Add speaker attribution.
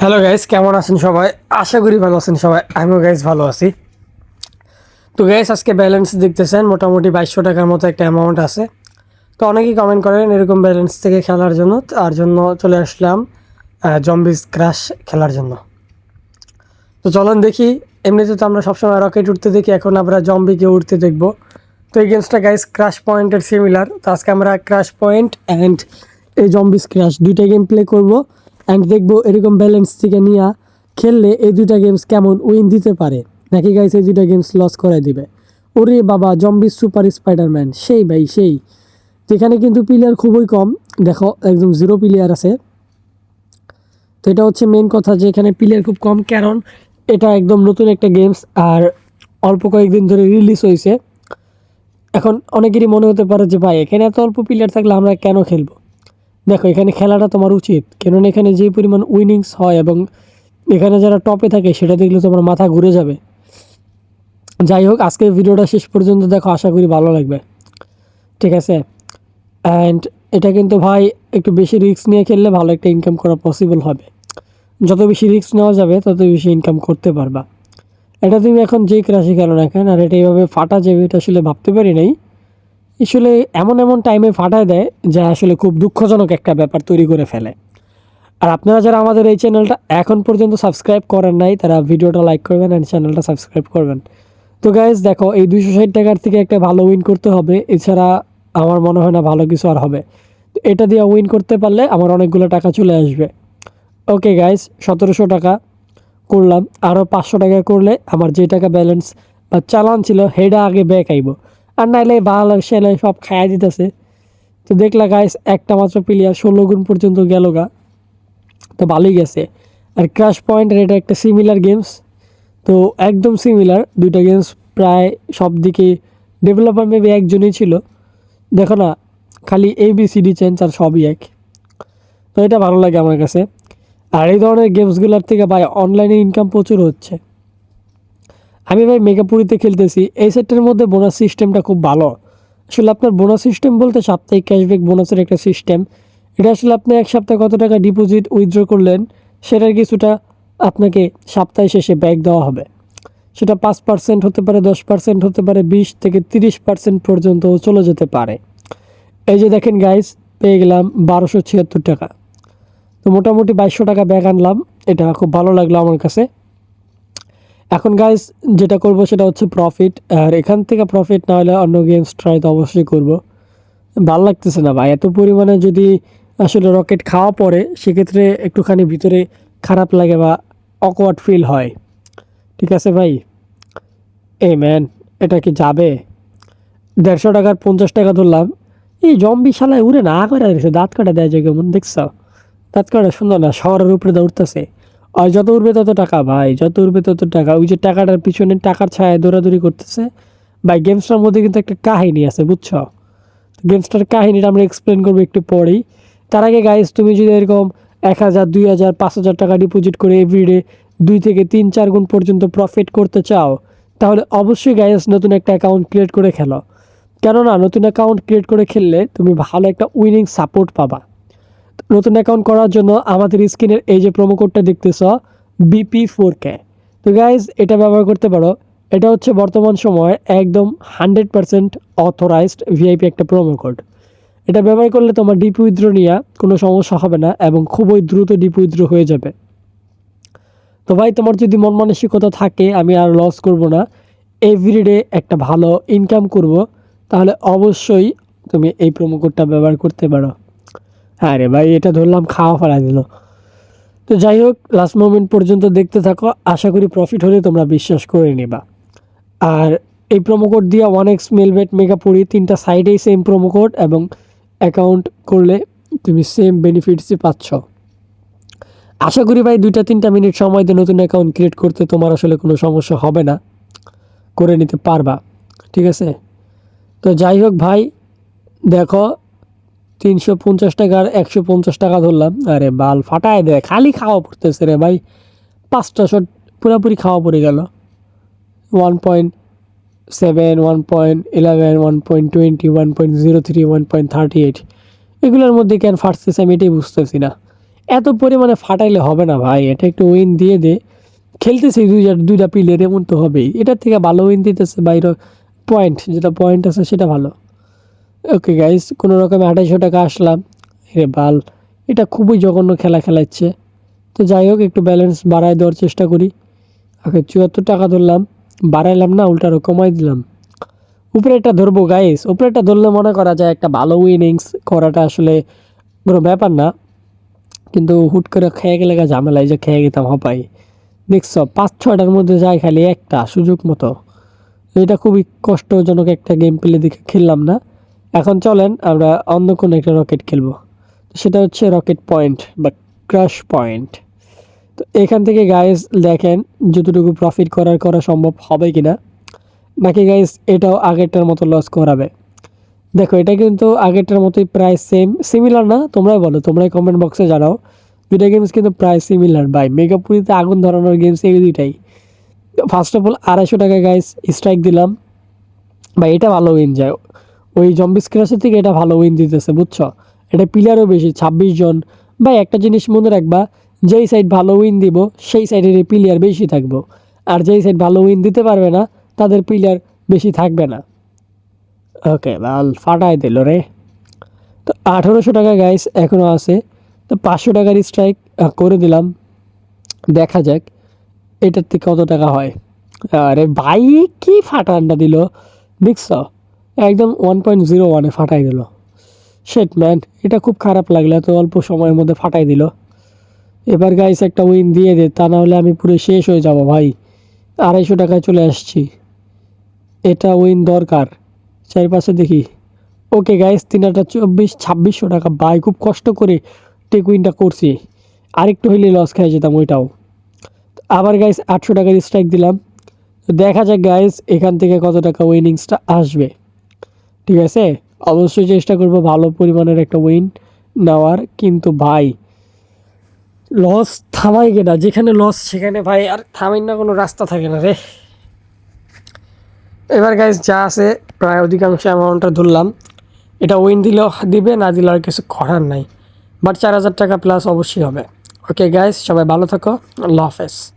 Speaker 1: Hello guys কেমন আছেন সবাই? আশা করি ভালো আছেন সবাই। আমিও গাইস ভালো আছি। তো গাইস আজকে ব্যালেন্স দেখতেছেন, মোটামুটি বাইশশো টাকার মতো একটা অ্যামাউন্ট আছে। তো, অনেকেই কমেন্ট করেন এরকম ব্যালেন্স থেকে খেলার জন্য। তার জন্য চলে আসলাম জম্বিস ক্রাশ খেলার জন্য। তো, চলুন দেখি। এমনিতে তো আমরা সবসময় রকেট উঠতে দেখি, এখন আমরা জম্বিকে উঠতে দেখব। তো, এই গেমসটা গাইস ক্রাশ পয়েন্টের সিমিলার তো, আজকে আমরা ক্রাশ পয়েন্ট অ্যান্ড এই জম্বিস ক্রাশ দুইটা গেম প্লে করব। অ্যান্ড দেখব এরকম ব্যালেন্স থেকে নিয়ে খেললে এই দুইটা গেমস কেমন উইন দিতে পারে। নাকি গাইস এই দুইটা গেমস লস করে দিবে? ওরে বাবা জম্বিস সুপার স্পাইডারম্যান সেই ভাই, সেই। যেখানে কিন্তু প্লেয়ার খুবই কম। দেখো, একদম জিরো প্লেয়ার আছে। তো এটা হচ্ছে মেন কথা যে এখানে প্লেয়ার খুব কম। কারণ এটা একদম নতুন একটা গেমস আর অল্প কয়েকদিন ধরে রিলিজ হয়েছে। এখন অনেকেরই মনে হতে পারে যে, ভাই, এখানে এত অল্প প্লেয়ার থাকলে আমরা কেন খেলব? দেখো, এখানে খেলাটা তোমার উচিত। কেননা এখানে যে পরিমাণ উইনিংস হয় এবং এখানে যারা টপে থাকে, সেটা দেখলে তোমার মাথা ঘুরে যাবে। যাই হোক, আজকের ভিডিওটা শেষ পর্যন্ত দেখো, আশা করি ভালো লাগবে। ঠিক আছে? অ্যান্ড এটা কিন্তু ভাই, একটু বেশি রিস্ক নিয়ে খেললে ভালো একটা ইনকাম করা পসিবল হবে। যত বেশি রিস্ক নেওয়া যাবে, তত বেশি ইনকাম করতে পারবা। এটা তুমি এখন যে রাশি খেলো না কেন? আর এটা এইভাবে ফাটা যাবে, এটা আসলে ভাবতে পারি নাই। আসলে এমন এমন টাইমে ফাটায় দেয় যা আসলে খুব দুঃখজনক একটা ব্যাপার তৈরি করে ফেলে। আর আপনারা যারা আমাদের এই চ্যানেলটা এখন পর্যন্ত সাবস্ক্রাইব করেন নাই, তারা ভিডিওটা লাইক করবেন অ্যান্ড চ্যানেলটা সাবস্ক্রাইব করবেন। তো গাইজ দেখো, এই দুইশো ষাট টাকার থেকে একটা ভালো উইন করতে হবে। এছাড়া আমার মনে হয় না ভালো কিছু আর হবে। তো এটা দিয়ে উইন করতে পারলে আমার অনেকগুলো টাকা চলে আসবে। ওকে গাইজ সতেরোশো টাকা করলাম। আরও পাঁচশো টাকা করলে আমার যে টাকা ব্যালেন্স বা চালান ছিল সেটা আগে ব্যাক আইব। আর নাইলে ভালো সেলে সব খাইয়া দিতেছে। তো দেখলা গাইস একটা মাত্র প্লেয়ার ষোলো গুণ পর্যন্ত গেল গা। তো ভালোই গেছে। আর ক্রাশ পয়েন্টের এটা একটা সিমিলার গেমস তো একদম সিমিলার দুইটা গেমস প্রায় সব দিকে ডেভেলপার মেবি একজনই ছিল। দেখো না, খালি A B C D change আর সবই এক। তো এটা ভালো লাগে আমার কাছে। আর এই ধরনের গেমসগুলোর থেকে ভাই অনলাইনে ইনকাম প্রচুর হচ্ছে। আমি ভাই মেগাপুরিতে খেলতেছি, এই সেটটার মধ্যে বোনাস সিস্টেমটা খুব ভালো। আসলে আপনার বোনাস সিস্টেম বলতে সাপ্তাহিক ক্যাশব্যাক বোনাসের একটা সিস্টেম এটা আসলে আপনি এক সপ্তাহে কত টাকা ডিপোজিট উইথড্র করলেন, সেটার কিছুটা আপনাকে সপ্তাহে শেষে ব্যাক দেওয়া হবে। সেটা পাঁচ পার্সেন্ট হতে পারে, দশ পার্সেন্ট হতে পারে, বিশ থেকে তিরিশ পার্সেন্ট পর্যন্ত চলে যেতে পারে। এই যে দেখেন গাইস পেয়ে গেলাম বারোশো ছিয়াত্তর টাকা। তো মোটামুটি বাইশশো টাকা ব্যাগ আনলাম, এটা খুব ভালো লাগল আমার কাছে। এখন গাইস যেটা করব সেটা হচ্ছে প্রফিট আর এখান থেকে প্রফিট না হলে অন্য গেমস ট্রাই তো অবশ্যই করব। ভালো লাগতেছে না ভাই, এত পরিমাণে যদি আসলে রকেট খাওয়া পড়ে, সেক্ষেত্রে একটুখানি ভিতরে খারাপ লাগে বা অকওয়ার্ড ফিল হয়। ঠিক আছে ভাই? এই ম্যান এটা কি যাবে? দেড়শো টাকার পঞ্চাশ টাকা ধরলাম। এই জম্বি শালায় উড়ে না করে দাঁত কাটা দেয় যে কেমন, দেখছ? দাঁত কাটা সুন্দর না, শহরের উপরে দৌড়তেছে। আর যত উঠবে তত টাকা, ভাই, যত উঠবে তত টাকা। ওই যে টাকাটার পিছনে টাকার ছায়া দৌড়াদৌড়ি করতেছে। ভাই, গেমসটার মধ্যে কিন্তু একটা কাহিনী আছে, বুঝছ? গেমসটার কাহিনীটা আমরা এক্সপ্লেন করব একটু পরেই। তার আগে গাইস তুমি যদি এরকম এক হাজার, দুই হাজার, পাঁচ হাজার টাকা ডিপোজিট করে এভরিডে দুই থেকে তিন, চার গুণ পর্যন্ত প্রফিট করতে চাও, তাহলে অবশ্যই গাইস নতুন একটা অ্যাকাউন্ট ক্রিয়েট করে খেলো। কেননা, নতুন অ্যাকাউন্ট ক্রিয়েট করে খেললে তুমি ভালো একটা উইনিং সাপোর্ট পাবা। নতুন অ্যাকাউন্ট করার জন্য আমাদের স্ক্রিনের এই যে প্রোমো কোডটা দেখতেছ বিপি ফোর কে তো গাইজ এটা ব্যবহার করতে পারো। এটা হচ্ছে বর্তমান সময়ে একদম হান্ড্রেড পারসেন্ট অথরাইজড ভিআইপি একটা প্রোমো কোড এটা ব্যবহার করলে তোমার ডিপ উইথড্র নিয়ে কোনো সমস্যা হবে না এবং খুবই দ্রুত ডিপ উইথড্র হয়ে যাবে। তো ভাই, তোমার যদি মন মানসিকতা থাকে, আমি আর লস করব না। এভরিডে একটা ভালো ইনকাম করব। তাহলে অবশ্যই তুমি এই প্রোমো কোডটা ব্যবহার করতে পারো। হ্যাঁ রে ভাই, এটা ধরলাম খাওয়া ফেলা দিল। তো যাই হোক লাস্ট মোমেন্ট পর্যন্ত দেখতে থাকো, আশা করি প্রফিট হলে তোমরা বিশ্বাস করে নেবা। আর এই প্রোমো কোড দিয়ে ওয়ান এক্স মেলবেট মেগাপুরি তিনটা সাইডেই সেম প্রোমো কোড এবং অ্যাকাউন্ট করলে তুমি সেম বেনিফিটসই পাচ্ছ। আশা করি ভাই, দুইটা তিনটা মিনিট সময় দিয়ে নতুন অ্যাকাউন্ট ক্রিয়েট করতে তোমার আসলে কোনো সমস্যা হবে না। করে নিতে পারবা, ঠিক আছে? তো যাই হোক ভাই, দেখো তিনশো পঞ্চাশ টাকার একশো পঞ্চাশ টাকা ধরলাম। আরে বাল, ফাটায় দেয় খালি খাওয়া পড়তেছে রে ভাই। পাঁচটা শট পুরোপুরি খাওয়া পড়ে গেল। One point seven, one point eleven, one point twenty, one point zero three, one point thirty eight. এগুলোর মধ্যে কেন ফাটতেছে আমি এটাই বুঝতেছি না। এত পরিমাণে ফাটাইলে হবে না ভাই, এটা একটু উইন দিয়ে দে। খেলতেছি দুইটা দুইটা প্লেয়ার এমন তো হবেই। এটার থেকে ভালো উইন দিতেছে বাইরে পয়েন্ট যেটা পয়েন্ট আছে সেটা ভালো। ওকে গাইস কোনো রকমে আঠাইশো টাকা আসলাম। রে বাল, এটা খুবই জঘন্য খেলা খেলাচ্ছে। তো যাই হোক, একটু ব্যালেন্স বাড়ায় দেওয়ার চেষ্টা করি। ওকে চুয়াত্তর টাকা ধরলাম। বাড়াইলাম না উল্টা আরও কমাই দিলাম। উপরেটা ধরবো গাইস উপরেটা ধরলে মনে করা যায় একটা ভালো উইনিংস করাটা আসলে কোনো ব্যাপার না। কিন্তু হুট করে খেয়ে গেলে ঝামেলায় যে খেয়ে গেতাম, হপাই। দেখছ পাঁচ ছয়টার মধ্যে যায় খালি একটা, সুযোগ মতো। এটা খুবই কষ্টজনক একটা গেম প্লে দেখে খেললাম না। এখন চলেন আমরা অন্য কোনো একটা রকেট খেলব। সেটা হচ্ছে রকেট পয়েন্ট বা ক্রাশ পয়েন্ট। তো এখান থেকে গাইজ দেখেন যতটুকু প্রফিট করার করা সম্ভব হবে কিনা। বাকি গাইজ এটাও আগেরটার মতো লস করাবে। দেখো, এটা কিন্তু আগেরটার মতোই প্রায় সেম সিমিলার না, তোমরাই বলো, তোমরাই কমেন্ট বক্সে জানাও। দুইটা গেমস কিন্তু প্রায় সিমিলার বাই মেগাপুরিতে আগুন ধরানোর গেমস এই দুইটাই। ফার্স্ট অফ অল আড়াইশো টাকা গাইজ স্ট্রাইক দিলাম। বা এটা ভালো উইন যায় ওই জম্বি স্ক্র্যাচের থেকে এটা ভালো উইন দিতেছে, বুঝছ? এটা প্লেয়ারও বেশি, ছাব্বিশ জন। বা একটা জিনিস মনে রাখবা, যেই সাইড ভালো উইন দিব, সেই সাইডের প্লেয়ার বেশি থাকব। আর যেই সাইড ভালো উইন দিতে পারবে না, তাদের প্লেয়ার বেশি থাকবে না। ওকে লাল ফাটাই দিল রে। তো আঠেরোশো টাকা গাইস এখনও আছে। তো পাঁচশো টাকার স্ট্রাইক করে দিলাম। দেখা যাক, এটার থেকে কত টাকা হয়। আরে ভাই, কি ফাটানটা দিল, দেখছ? একদম ওয়ান পয়েন্ট জিরো ওয়ানে ফাটাই দিল। শেট ম্যান এটা খুব খারাপ লাগল, এত অল্প সময়ের মধ্যে ফাটাই দিল। এবার গাইস একটা উইন দিয়ে দে, তা নাহলে আমি পুরো শেষ হয়ে যাব, ভাই। আড়াইশো টাকায় চলে আসছি। এটা উইন দরকার। চারিপাশে দেখি। ওকে গাইস তিন হাজার চব্বিশ, ছাব্বিশশো টাকা। বাই খুব কষ্ট করে টেক উইনটা করছি। আরেকটু হইলে লস খেয়ে যেতাম ওইটাও। আবার গাইস আটশো টাকার স্ট্রাইক দিলাম। দেখা যাক গাইস এখান থেকে কত টাকা উইনিংসটা আসবে। ঠিক আছে? অবশ্যই চেষ্টা করব ভালো পরিমাণের একটা উইন নেওয়ার। কিন্তু ভাই লস থামাই না। যেখানে লস সেখানে ভাই আর থামাই না, কোনো রাস্তা থাকে না রে। এবার গাইস যা আছে, প্রায় অধিকাংশ অ্যামাউন্টটা ধরলাম। এটা উইন দিলেও দিবে, না দিলে আর কিছু করার নাই। বাট চার হাজার টাকা প্লাস অবশ্যই হবে। ওকে গাইস সবাই ভালো থাকো। আল্লাহ হাফেজ।